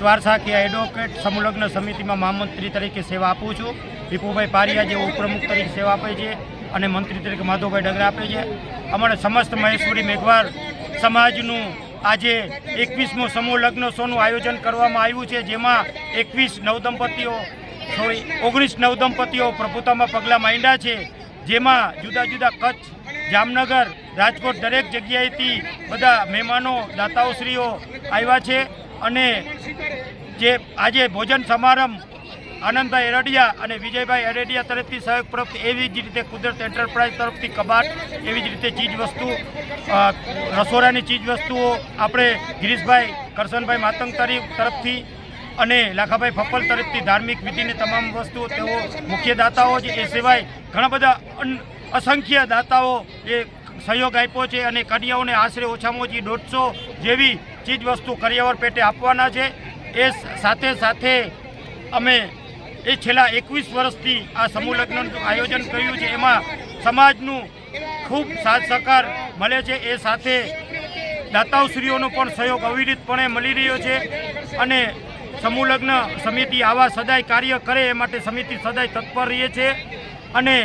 દ્વારસાકીય advocate સમુલગ્ન સમિતિમાં મહામંત્રી તરીકે સેવા આપું છું. વિપુભાઈ પારિયા જે ઉપપ્રમુખ તરીકે સેવા આપે છે અને મંત્રી તરીકે માધવભાઈ ડગરા આપે છે. અમારા સમસ્ત મહેશ્વરી મેઘવાર સમાજનું આજે એકવીસમું સમૂહ લગ્ન શોનું આયોજન કરવામાં આવ્યું છે, જેમાં એકવીસ નવદંપતીઓ સોરી, ઓગણીસ નવદંપતીઓ પ્રભુતામાં પગલાં માંડ્યા છે, જેમાં જુદા જુદા કચ્છ, જામનગર, રાજકોટ દરેક જગ્યાએથી બધા મહેમાનો, દાતાઓશ્રીઓ આવ્યા છે અને જે આજે ભોજન સમારંભ આનંદભાઈ એરડિયા અને વિજયભાઈ એરડિયા તરફથી સહયોગ પ્રાપ્ત એવી જ રીતે કુદરત એન્ટરપ્રાઇઝ તરફથી કબાટ, એવી જ રીતે ચીજવસ્તુ રસોડાની ચીજ વસ્તુઓ આપણે ગિરીશભાઈ, કરશનભાઈ માતંગ તરફથી અને લાખાભાઈ ફપ્પલ તરફથી ધાર્મિક વિધિની તમામ વસ્તુઓ તેઓ મુખ્ય દાતાઓ છે એ સિવાય ઘણા બધા અસંખ્ય દાતાઓ એ સહયોગ આપ્યો છે અને કન્યાઓને આશરે ઓછામાં ઓછી દોઢસો જેવી ચીજવસ્તુ કરિયાવર પેટે આપવાના છે. એ સાથે સાથે અમે એ છેલ્લા એકવીસ વર્ષથી આ સમૂહ લગ્નનું આયોજન કર્યું છે. એમાં સમાજનું ખૂબ સાથ સહકાર મળે છે. એ સાથે દાતાઓશ્રીઓનો પણ સહયોગ અવિરતપણે મળી રહ્યો છે અને સમૂહ લગ્ન સમિતિ આવા સદાય કાર્ય કરે એ માટે સમિતિ સદાય તત્પર રહીએ છે. અને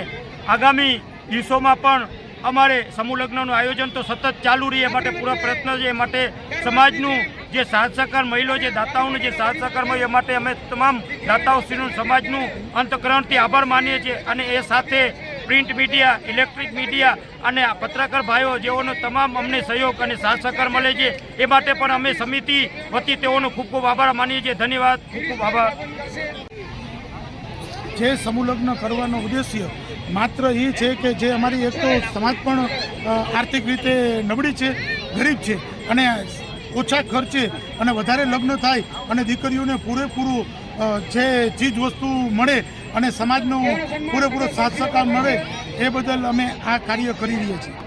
આગામી દિવસોમાં પણ અમારે સમૂહ લગ્નનું આયોજન તો સતત ચાલુ રહે માટે પૂરા પ્રયત્ન છે. એ માટે સમાજનું જે સાથ સહકાર મહિલો, જે દાતાઓને જે સાથ સહકાર મળ્યો એ માટે અમે તમામ દાતાઓશ્રીનું સમાજનું અંતકરણથી આભાર માનીએ છીએ અને એ સાથે પ્રિન્ટ મીડિયા, ઇલેક્ટ્રિક મીડિયા અને પત્રકાર ભાઈઓ જેઓનો તમામ અમને સહયોગ અને સાથ સહકાર મળે છે, એ માટે પણ અમે સમિતિ વતી તેઓનો ખૂબ ખૂબ આભાર માનીએ છીએ. ધન્યવાદ. ખૂબ ખૂબ આભાર. જે સમૂહલગ્ન કરવાનો ઉદ્દેશ્ય માત્ર એ છે કે જે અમારી એક તો સમાજ પણ આર્થિક રીતે નબળી છે, ગરીબ છે અને ઓછા ખર્ચે અને વધારે લગ્ન થાય અને દીકરીઓને પૂરેપૂરું જે ચીજ વસ્તુ મળે અને સમાજનો પૂરેપૂરો સાથ સહકાર મળે, એ બદલ અમે આ કાર્ય કરી રહ્યા છીએ.